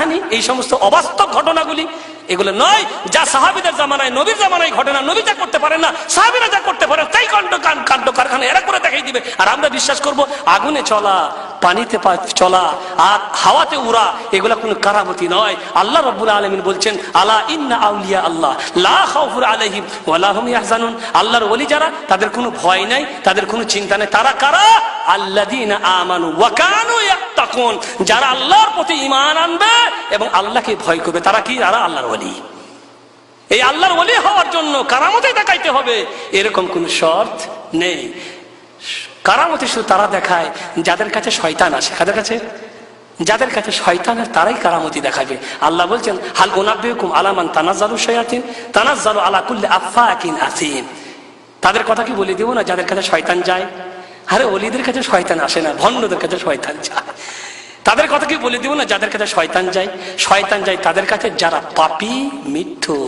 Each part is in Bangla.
কাহানি এই সমস্ত অবাস্তব ঘটনাগুলি এগুলো নয়, যা সাহাবিদের জামানায়, নবীর জামানায় ঘটনা, নবী যা করতে পারেন না, সাহাবিরা যা করতে পারেন, তাই কাণ্ড কাণ্ড কারখানা, এরা করে দেখাই দিবে। আর আমরা বিশ্বাস করব, আগুনে চলা, পানিতে চলা, আর হাওয়াতে উড়া, এগুলা কোনো কারামতি নয়। আল্লাহ রব্বুল আলমিন বলছেন, আলা ইন্না আউলিয়া আল্লাহ, লা খাউফুর আলাইহিম ওয়ালা হুম ইয়াহজানুন। আল্লাহর ওলি যারা, তাদের কোনো ভয় নাই, তাদের কোনো চিন্তা নেই। তারা কারা? আল্লাযীনা আমানু ওয়া কানু ইয়াত্তাকুন। যারা আল্লাহর প্রতি ঈমান আনবে এবং আল্লাহকে ভয় করবে, তারা কি? তারা আল্লাহর ওলি। এই আল্লাহর ওলি হওয়ার জন্য কারামতে দেখাইতে হবে। এরকম কোন শর্ত নেই। কারামতে শুধু তারা দেখায়, যাদের কাছে শয়তান আসে। কাদের কাছে? যাদের কাছে শয়তানের তারাই কারামতি দেখাবে। আল্লাহ বলছেন, হাল ওনাবিকুম আলামান তানাজ্জালু শয়াতিন? আলা কুল্লি আফাকিন আসিম। তাদের কথা কি বলে দিব না? যাদের কাছে শয়তান যায়। আরে অলিদের কাছে শয়তান আসে না ভণ্ডদের কাছে শয়তান যায়। তাদের কথা কি বলে দিব না? যাদের কাছে শয়তান যায় শয়তান যায় তাদের কাছে যারা পাপি, মিথ্যু,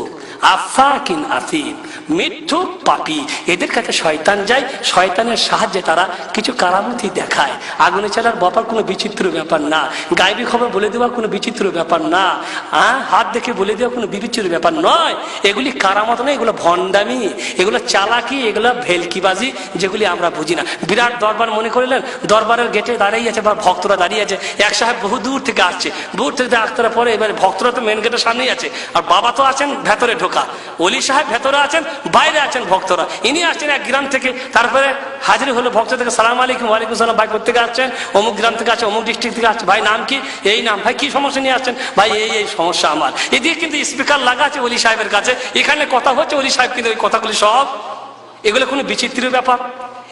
আফাকিন আসিম মিথ্যু, পাপি, এদের কাছে শয়তান যায়, শয়তানের সাহায্যে তারা কিছু কারামতি দেখায়। আগুনে চালার ব্যাপার কোনো বিচিত্র ব্যাপার না। গায়েবী খবর বলে দেওয়া কোনো বিচিত্র ব্যাপার না। হ্যাঁ হাত দেখে বলে দেওয়া কোনো বিচিত্র ব্যাপার নয়। এগুলি কারামত নয়, এগুলো ভণ্ডামি, এগুলো চালাকি, এগুলো ভেলকিবাজি, যেগুলি আমরা বুঝি না। বিরাট দরবার মনে করলেন, দরবারের গেটে দাঁড়িয়ে আছে বা ভক্তরা দাঁড়িয়ে আছে। এক সাহেব বহু দূর থেকে আসছে। দূর থেকে আসতে পরে এবারে ভক্তরা তো মেন গেটের সামনেই আছে। আর বাবা তো আছেন ভেতরে ঢোকা। অলি সাহেব ভেতরে আছেন, বাইরে আছেন ভক্তরা। ইনি আসছেন এক গ্রাম থেকে। তারপরে হাজির হলো ভক্ত থেকে, সালাম আলাইকুম, ওয়ালাইকুম সালাম ভাই কোথেকে আসছেন? অমুক গ্রাম থেকে আছে অমুক ডিস্ট্রিক্ট থেকে আসছে ভাই, নাম কি? এই নাম, ভাই, কি সমস্যা নিয়ে আসছেন? ভাই, এই এই সমস্যা আমার। এদিকে কিন্তু স্পিকার লাগা আছে অলি সাহেবের কাছে। এখানে কথা হচ্ছে অলি সাহেব কিন্তু ওই কথাগুলি সব, এগুলো কোনো বিচিত্র ব্যাপার।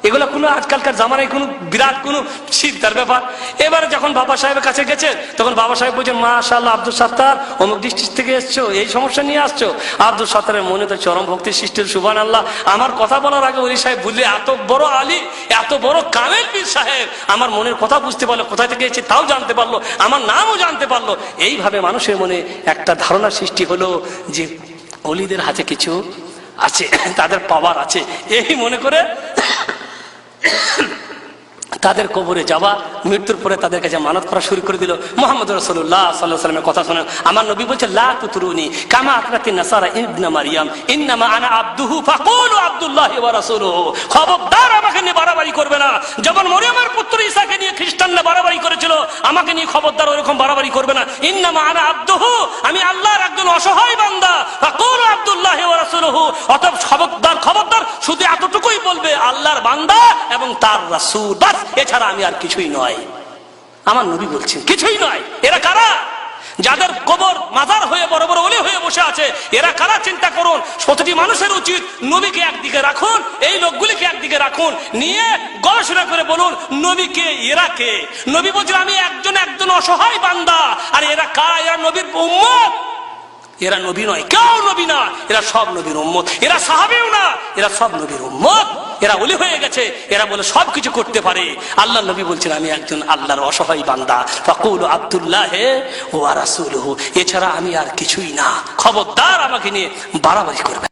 এগুলো কোনো আজকালকার জামানায় কোনো বিরাট কোনো চিন্তার ব্যাপার। এবারে যখন বাবা সাহেবের কাছে গেছে, তখন বাবা সাহেব বলছেন মাশাল্লাহ আব্দুল সাত্তার, অমুক ডিস্ট্রিক্ট থেকে এসছো, এই সমস্যা নিয়ে আসছো? আব্দুল সাত্তারের মনে তো চরম ভক্তি সৃষ্টির সুবান আল্লাহ আমার কথা বলার আগে ওলি সাহেব বুঝলে এত বড় আলী, এত বড় কামেল পীর সাহেব, আমার মনের কথা বুঝতে পারল, কোথায় থেকে এসেছে তাও জানতে পারল, আমার নামও জানতে পারল। এইভাবে মানুষের মনে একটা ধারণা সৃষ্টি হলো যে অলিদের হাতে কিছু আছে, তাদের পাওয়ার আছে। এই মনে করে তাদের কবরে যাওয়া, মৃত্যুর পরে তাদের কাছে মানত করা শুরু করে দিল। মোহাম্মদ রসুল্লাহ সাল্লাহ সাল্লামের কথা শোনেন। আমার নবী বলছে, লা তুতরুনি কামা আকরাতি নাসারা ইবনা মারিয়াম। ইন্নামা আনা আব্দুহু ফাকুলু আব্দুল্লাহ ওয়া রাসূলুহু। খবরদার আমাকে নিয়ে বাড়াবাড়ি করবে না। যেমন মরিয়মের পুত্র ঈসাকে নিয়ে খ্রিস্টানরা বাড়াবাড়ি করেছিল, আমাকে নিয়ে খবরদার ওরকম বাড়াবাড়ি করবে না। ইন্নামা আনা আব্দুহু, আমি আল্লাহর একজন অসহায় বান্দা। ফাকুলু আব্দুল্লাহ ওয়া রাসূলুহু। অতএব খবরদার খবরদার, শুধু আল্লাহর বান্দা এবং তার রাসূল। বাস, এছাড়া আমি আর কিছুই নয়। আমার নবী বলছেন, কিছুই নয়। এরা কারা? যাদের কবর মাজার হয়ে বড় বড় অলি হয়ে বসে আছে, এরা কারা? চিন্তা করুন। প্রতিটি মানুষের উচিত নবীকে একদিকে রাখুন, এই লোকগুলিকে একদিকে রাখুন। নিয়ে গবেষণা করে বলুন নবীকে এরা কে? নবী বলছেন, আমি একজন একজন অসহায় বান্দা। আর এরা কারা? এরা নবীর উম্মত। এরা নবী নয়, কেউ নবী না। এরা সব নবীর উম্মত। এরা সাহাবেও না। এরা সব নবীর উম্মত। এরা ওলি হয়ে গেছে, এরা বলে সব কিছু করতে পারে। আল্লাহ নবী বলছেন, আমি একজন আল্লাহর অসহায় বান্দা। ফাকুল আব্দুল্লাহ ও আর এছাড়া আমি আর কিছুই না। খবরদার আমাকে নিয়ে বাড়াবাড়ি করবে